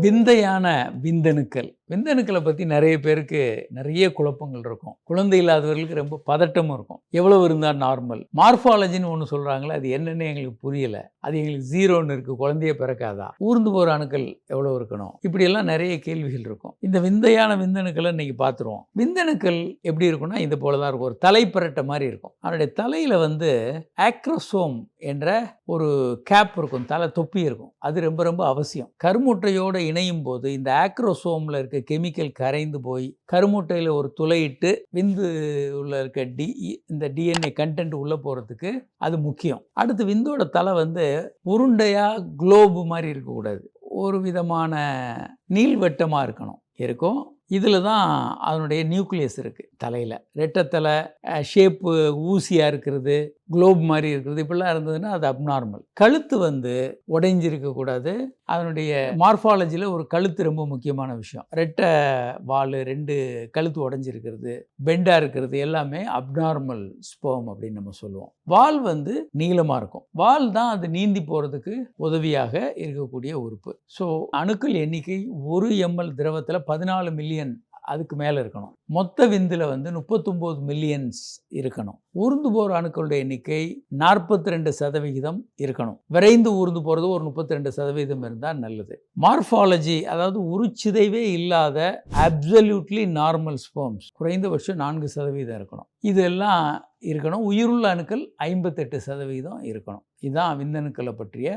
விந்தையான விந்தணுக்கள். விந்தணுக்களை பற்றி நிறைய பேருக்கு நிறைய குழப்பங்கள் இருக்கும். குழந்தை இல்லாதவர்களுக்கு ரொம்ப பதட்டமும் இருக்கும். எவ்வளவு இருந்தால் நார்மல் மார்ஃபாலஜின்னு ஒன்று சொல்கிறாங்களே அது என்னென்னு எங்களுக்கு புரியல. அது எங்களுக்கு ஜீரோன்னு இருக்குது குழந்தைய பிறக்காதா? ஊர்ந்து போகிற அணுக்கள் எவ்வளோ இருக்கணும்? இப்படியெல்லாம் நிறைய கேள்விகள் இருக்கும். இந்த விந்தையான விந்தணுக்களை இன்னைக்கு பார்த்துருவோம். விந்தணுக்கள் எப்படி இருக்குன்னா இது போல தான் இருக்கும். ஒரு தலை பரட்ட மாதிரி இருக்கும். அதனுடைய தலையில் வந்து ஆக்ரோசோம் என்ற ஒரு கேப் இருக்கும். தலை தொப்பி இருக்கும். அது ரொம்ப ரொம்ப அவசியம். கருமுட்டையோடு இணையும் போது இந்த ஆக்ரோசோமில் இருக்க கெமிக்கல் கரைந்து போய் கருமுட்டையில் ஒரு துளையிட்டு விந்து உள்ள இருக்க டி இந்த டிஎன்ஏ கண்டென்ட் உள்ளே போகிறதுக்கு அது முக்கியம். அடுத்து விந்தோட தலை வந்து உருண்டையாக குளோபு மாதிரி இருக்கக்கூடாது ஒரு விதமான நீள்வட்டமாக இருக்கணும். இருக்கும். இதில் தான் அதனுடைய நியூக்ளியஸ் இருக்குது தலையில். ரெட்டத்தலை ஷேப்பு ஊசியாக இருக்கிறது. குளோப் மாதிரி இருக்கிறது இப்படிலாம் இருந்ததுன்னா அது அப்நார்மல் கழுத்து வந்து உடைஞ்சிருக்கக்கூடாது அதனுடைய மார்ஃபாலஜியில் ஒரு கழுத்து ரொம்ப முக்கியமான விஷயம். ரெட்டை வால் ரெண்டு கழுத்து உடைஞ்சிருக்கிறது பெண்டாக இருக்கிறது எல்லாமே அப்நார்மல் ஸ்போம் அப்படின்னு நம்ம சொல்லுவோம். வால் வந்து நீளமாக இருக்கும். வால் தான் அது நீந்தி போகிறதுக்கு உதவியாக இருக்கக்கூடிய உறுப்பு. ஸோ அணுக்கள் எண்ணிக்கை ஒரு எம்எல் திரவத்தில் பதினாலு மில்லியன் அதுக்கு மேலே இருக்கணும். மொத்த விந்தில் வந்து முப்பத்தொம்போது மில்லியன்ஸ் இருக்கணும். ஊர்ந்து போகிற அணுக்களுடைய எண்ணிக்கை நாற்பத்தி ரெண்டு சதவிகிதம் இருக்கணும். விரைந்து ஊர்ந்து போகிறது ஒரு முப்பத்தி ரெண்டு சதவீதம் இருந்தால் நல்லது. மார்ஃபாலஜி அதாவது உருச்சிதைவே இல்லாத அப்சல்யூட்லி நார்மல் ஸ்போம்ஸ் குறைந்தபட்சம் நான்கு சதவீதம் இருக்கணும். இதெல்லாம் இருக்கணும். உயிருள்ள அணுக்கள் ஐம்பத்தெட்டு சதவீதம் இருக்கணும். இதுதான் விந்தணுக்களை பற்றிய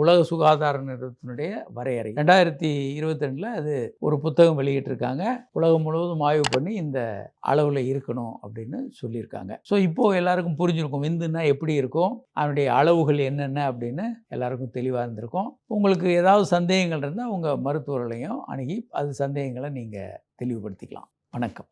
உலக சுகாதார நிறுவனத்தினுடைய வரையறை. ரெண்டாயிரத்தி இருபத்தி ரெண்டில் அது ஒரு புத்தகம் வெளியிட்டிருக்காங்க. உலகம் முழுவதும் ஆய்வு பண்ணி இந்த அளவில் இருக்கணும் அப்படின்னு சொல்லியிருக்காங்க. ஸோ இப்போது எல்லாருக்கும் புரிஞ்சிருக்கும் விந்துன்னா எப்படி இருக்கும்? அதனுடைய அளவுகள் என்னென்ன அப்படின்னு எல்லாருக்கும் தெளிவாக இருந்திருக்கும். உங்களுக்கு ஏதாவது சந்தேகங்கள் இருந்தால் உங்கள் மருத்துவர்களையும் அணுகி அது சந்தேகங்களை நீங்கள் தெளிவுபடுத்திக்கலாம். வணக்கம்.